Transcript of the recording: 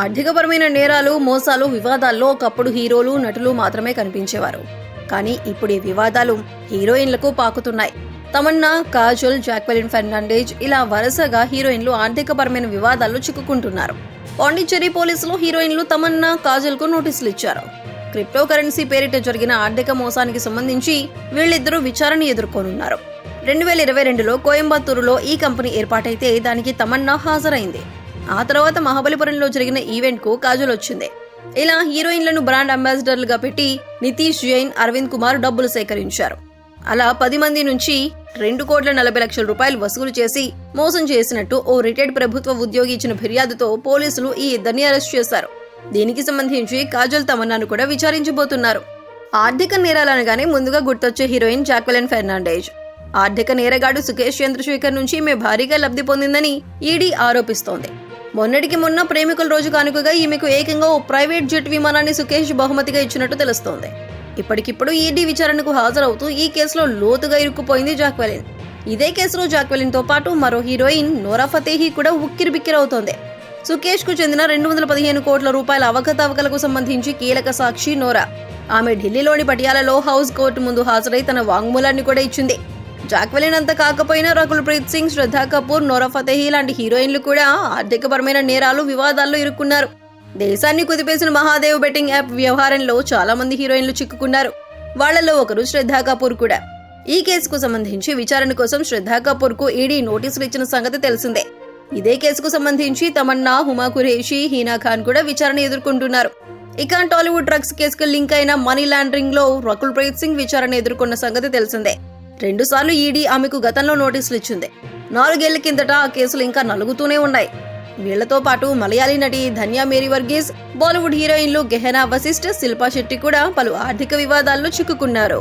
ఆర్థికపరమైన నేరాలు మోసాలు వివాదాల్లో ఒకప్పుడు హీరోలు నటులు మాత్రమే కనిపించేవారు. కానీ ఇప్పుడు ఈ వివాదాలు హీరోయిన్లకు పాకుతున్నాయి. తమన్నా కాజల్ జాక్వెలిన్ ఫెర్నాండేజ్ ఇలా వరుసగా హీరోయిన్లు ఆర్థికపరమైన వివాదాల్లో చిక్కుకుంటున్నారు. పాండిచ్చేరి పోలీసులు హీరోయిన్లు తమన్నా కాజల్కు నోటీసులు ఇచ్చారు. క్రిప్టో కరెన్సీ పేరిట జరిగిన ఆర్థిక మోసానికి సంబంధించి వీళ్ళిద్దరూ విచారణ ఎదుర్కొనున్నారు. రెండు వేల ఇరవై రెండులో కోయంబత్తూరులో ఈ కంపెనీ ఏర్పాటైతే దానికి తమన్నా హాజరైంది. ఆ తర్వాత మహాబలిపురంలో జరిగిన ఈవెంట్కు కాజల్ వచ్చింది ఇలా హీరోయిన్లను బ్రాండ్ అంబాసిడర్లుగా పెట్టి నితీష్ జైన్ అరవింద్ కుమార్ డబ్బులు సేకరించారు. అలా పది మంది నుంచి రెండు కోట్ల నలభై లక్షల రూపాయలు వసూలు చేసి మోసం చేసినట్టు ఓ రిటైర్డ్ ప్రభుత్వ ఉద్యోగి ఇచ్చిన ఫిర్యాదుతో పోలీసులు ఈ ఇద్దరిని అరెస్ట్ చేశారు. దీనికి సంబంధించి కాజల్ తమన్నాను కూడా విచారించబోతున్నారు. ఆర్థిక నేరాలనగానే ముందుగా గుర్తొచ్చే హీరోయిన్ జాక్వెలిన్ ఫెర్నాండేజ్. ఆర్థిక నేరగాడు సుకేష్ చంద్రశేఖర్ నుంచి ఈమె భారీగా లబ్ధి పొందిందని ఈడీ ఆరోపిస్తోంది. మొన్నటికి మొన్న ప్రేమికుల రోజు కానుకగా ఈమెకు ఏకంగా ఓ ప్రైవేట్ జెట్ విమానాన్ని సుకేష్ బహుమతిగా ఇచ్చినట్టు తెలుస్తోంది. ఇప్పటికిప్పుడు ఈడీ విచారణకు హాజరవుతూ ఈ కేసులో లోతుగా ఇరుక్కుపోయింది జాక్వెలిన్. ఇదే కేసులో జాక్వెలిన్తో పాటు మరో హీరోయిన్ నోరా ఫతేహి కూడా ఉక్కిరిబిక్కిరవుతోంది. సుకేష్కు చెందిన రెండు వందల పదిహేను కోట్ల రూపాయల అవకతవకలకు సంబంధించి కీలక సాక్షి నోరా. ఆమె ఢిల్లీలోని పటియాలలో హౌస్ కోర్టు ముందు హాజరై తన వాంగ్మూలాన్ని కూడా ఇచ్చింది. జాక్వెలిన్ అంత కాకపోయినా రకుల్ ప్రీత్ సింగ్ శ్రద్ధా కపూర్ నోరా ఫతేహి లాంటి హీరోయిన్లు కూడా ఆర్థికపరమైన నేరాలు వివాదాల్లో ఇరుక్కున్నారు. దేశాన్ని కుదిపేసిన మహాదేవ్ బెట్టింగ్ యాప్ వ్యవహారంలో చాలా మంది హీరోయిన్లు చిక్కుకున్నారు. వాళ్ళలో ఒకరు శ్రద్ధా కపూర్ కూడా. ఈ కేసుకు సంబంధించి విచారణ కోసం శ్రద్ధా కపూర్కు ఈడీ నోటీసులు ఇచ్చిన సంగతి తెలిసిందే. ఇదే కేసుకు సంబంధించి తమన్నా హుమా ఖురేషి హీనా ఖాన్ కూడా విచారణ ఎదుర్కొంటున్నారు. ఇక టాలీవుడ్ డ్రగ్స్ కేసుకు లింక్ అయిన మనీ లాండరింగ్లో రకుల్ ప్రీత్ సింగ్ విచారణ ఎదుర్కొన్న సంగతి తెలిసిందే. రెండు సార్లు ఈడీ ఆమెకు గతంలో నోటీసులు ఇచ్చింది. నాలుగేళ్ళ కిందట ఆ కేసులు ఇంకా నలుగుతూనే ఉన్నాయి. వీళ్ళతో పాటు మలయాళీ నటి ధన్యా మేరీ వర్గీస్ బాలీవుడ్ హీరోయిన్లు గెహనా వశిష్ఠ శిల్పా శెట్టి కూడా పలు ఆర్థిక వివాదాల్లో చిక్కుకున్నారు.